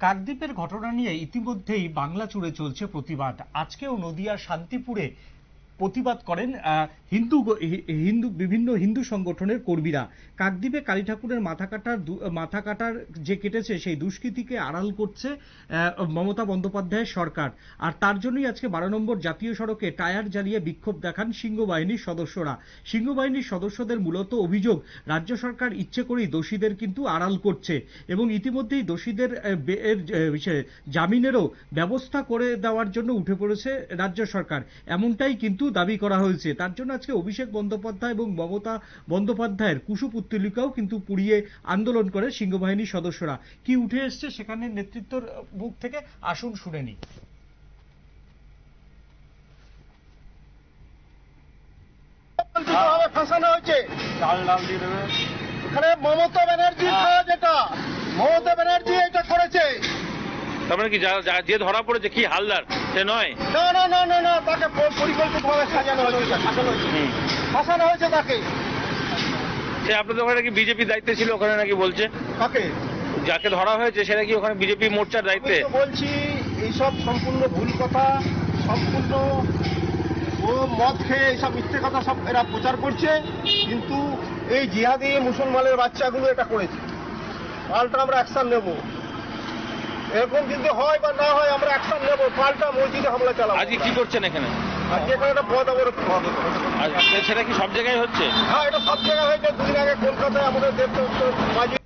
কাকদ্বীপের ঘটনা নিয়ে ইতিমধ্যেই বাংলা জুড়ে চলছে প্রতিবাদ। আজকেও নদিয়ার শান্তিপুরে প্রতিবাদ করেন হিন্দু হিন্দু, বিভিন্ন হিন্দু সংগঠনের কর্মীরা। কাকদ্বীপে কালী ঠাকুরের মাথা কাটার মাথা কাটার যে কেটেছে, সেই দুষ্কৃতিকে আড়াল করছে মমতা বন্দ্যোপাধ্যায়ের সরকার। আর তার জন্যই আজকে বারো নম্বর জাতীয় সড়কে টায়ার জ্বালিয়ে বিক্ষোভ দেখান সিংহ বাহিনীর সদস্যরা। সিংহ বাহিনীর সদস্যদের মূলত অভিযোগ, রাজ্য সরকার ইচ্ছে করেই দোষীদের কিন্তু আড়াল করছে এবং ইতিমধ্যেই দোষীদের জামিনেরও ব্যবস্থা করে দেওয়ার জন্য উঠে পড়েছে রাজ্য সরকার। এমনটাই কিন্তু দাবি করা হয়েছে। তার জন্য আজকে অভিষেক বন্দ্যোপাধ্যায় এবং মমতা বন্দ্যোপাধ্যায়ের কুশপুত্তলিকাও কিন্তু পুড়িয়ে আন্দোলন করে সিংহবাহিনীর সদস্যরা। কি উঠে এসছে সেখানে নেতৃত্বর মুখ থেকে আসুন শুনে নি ফাঁসানো হয়েছে। এখানে মমতা ব্যানার্জি। যেটা মমতা ব্যানার্জি এটা করেছে তার মানে কি যা- ধরা পড়েছে কি হালদার? সে নয়? না না না না না তাকে পরিকল্পিতভাবে সাজানো হয়েছে হয়েছে। ফাঁসানো হয়েছে তাকে। সে আপনাদের ওখানে নাকি বিজেপি দায়িত্বে ছিল ওখানে নাকি বলছে? যাকে ধরা হয়েছে সে নাকি ওখানে বিজেপি মোর্চার দায়িত্বে? বলছি এইসব সম্পূর্ণ ভুল কথা সম্পূর্ণ ও মদ খেয়ে এইসব মিথ্যে কথা সব এরা প্রচার করছে কিন্তু এই জিহাদি মুসলমানের বাচ্চাগুলো এটা করেছে। পাল্টা আমরা অ্যাকশন নেব। এরকম যদি হয় বা না হয় আমরা অ্যাকশন নেব। পাল্টা মসজিদে হামলা চালাবো। আজকে কি করছেন এখানে? আজকে এখানে একটা পদ অবরোধ সেটা কি সব জায়গায় হচ্ছে? হ্যাঁ এটা সব জায়গায় হয়েছে। দুদিন আগে কলকাতায় আমাদের দেবদত্ত মাঝি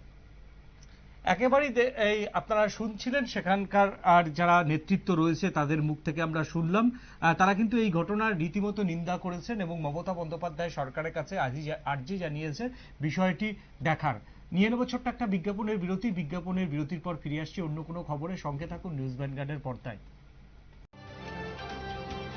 একেবারেই এই আপনারা শুনছিলেন সেখানকার আর যারা নেতৃত্ব রয়েছে তাদের মুখ থেকে আমরা শুনলাম। তারা কিন্তু এই ঘটনার রীতিমতো নিন্দা করেছেন এবং মমতা বন্দ্যোপাধ্যায় সরকারের কাছে আজই আর্জি জানিয়েছে বিষয়টি দেখার। নিয়ে নেব ছোট্ট একটা বিজ্ঞাপনের বিরতি। বিজ্ঞাপনের বিরতির পর ফিরে আসছি অন্য কোনো খবরে। সঙ্গে থাকুন নিউজ ভ্যানগার্ডের পর্দায়।